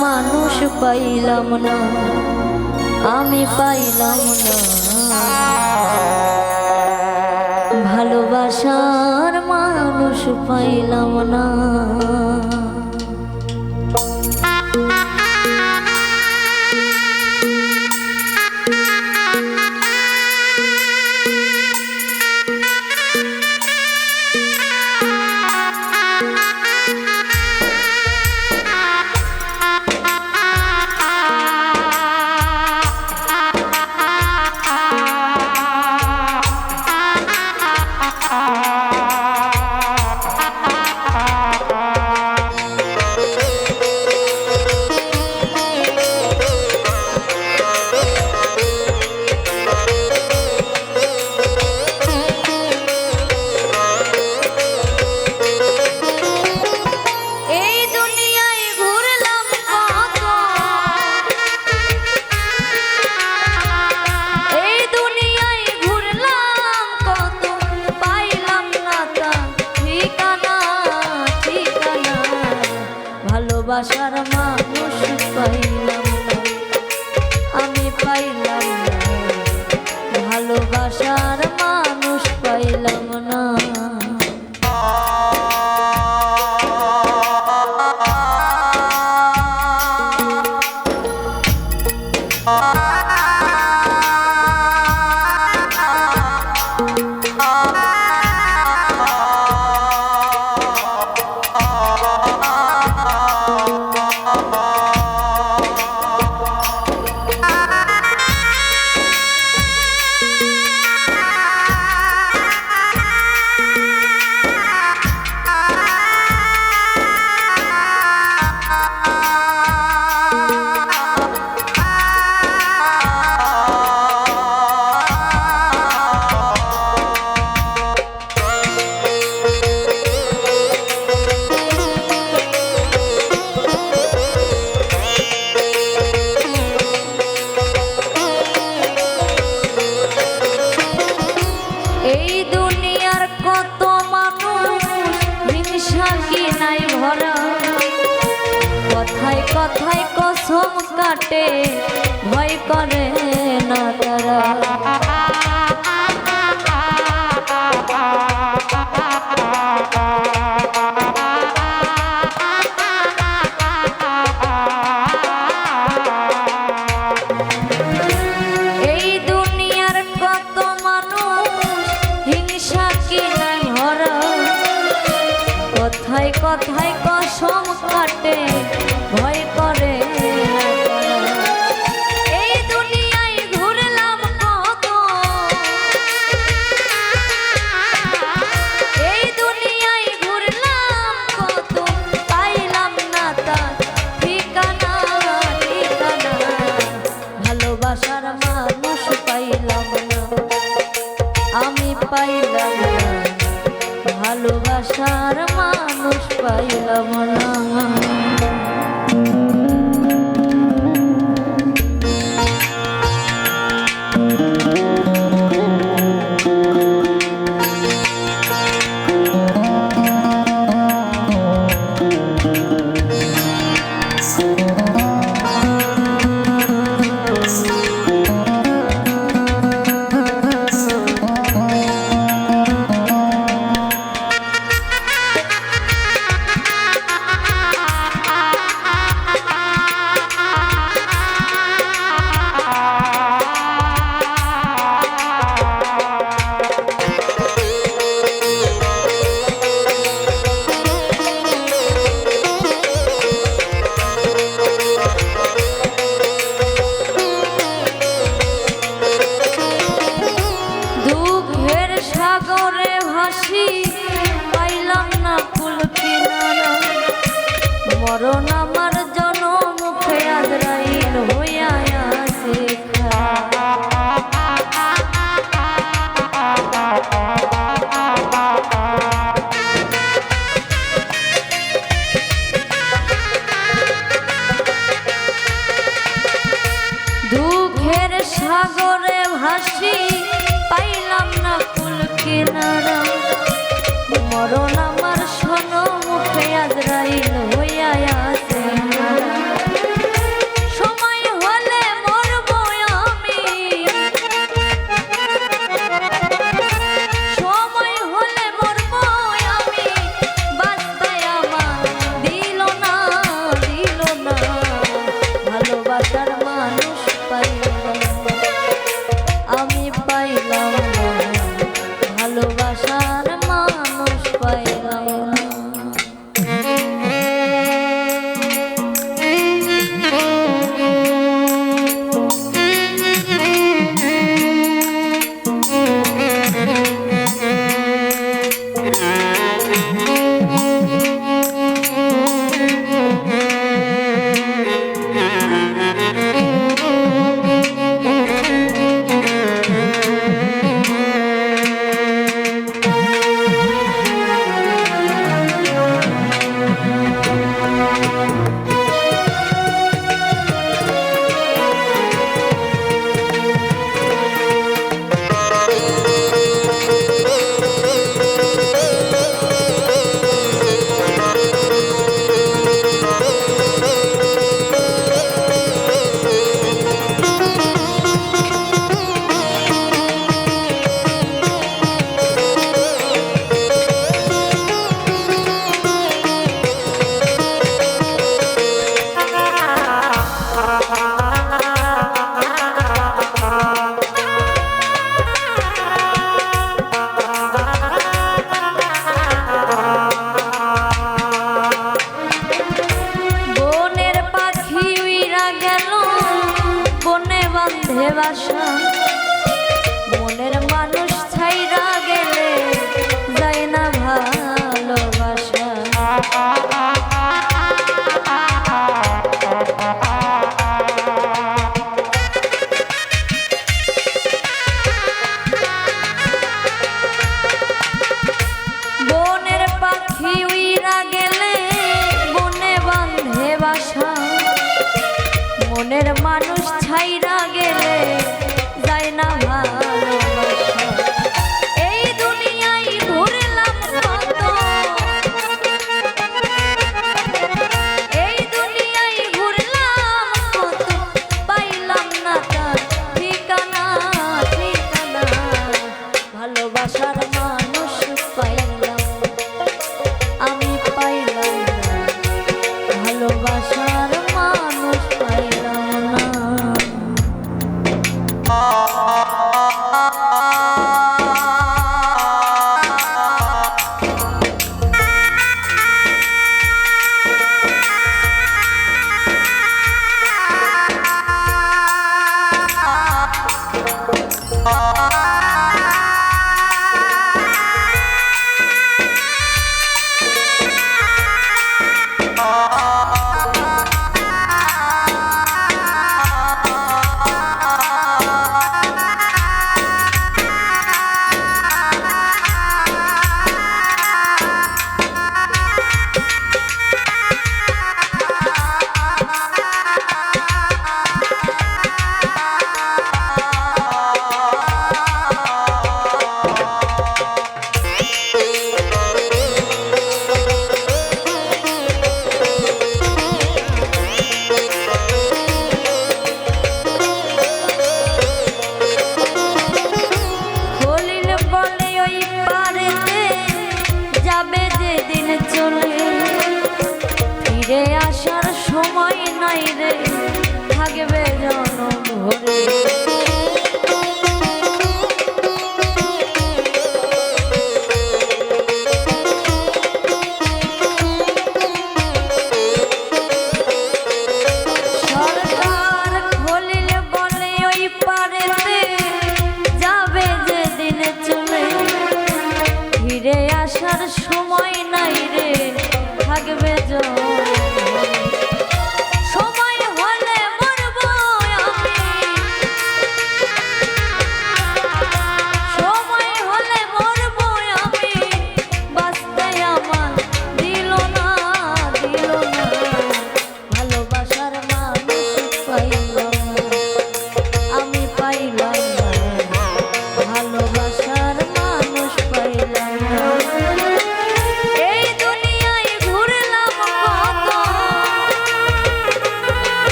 মানুষ পাইলাম না আমি পাইলাম না। ভালোবাসার মানুষ পাইলাম না। কাটে ভয় করে না তারা। পাইলাম ভালোবাসার মানুষ পাইলাম না। মরণ আমার জনম খেয়াল রাইল হইয়া আসে। দুঃখের সাগরে ভাসি, পাইলাম না কুল কিনারা। মরণ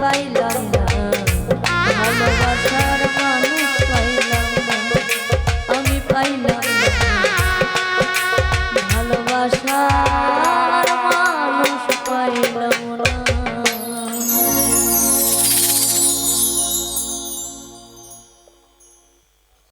পাইলাম না।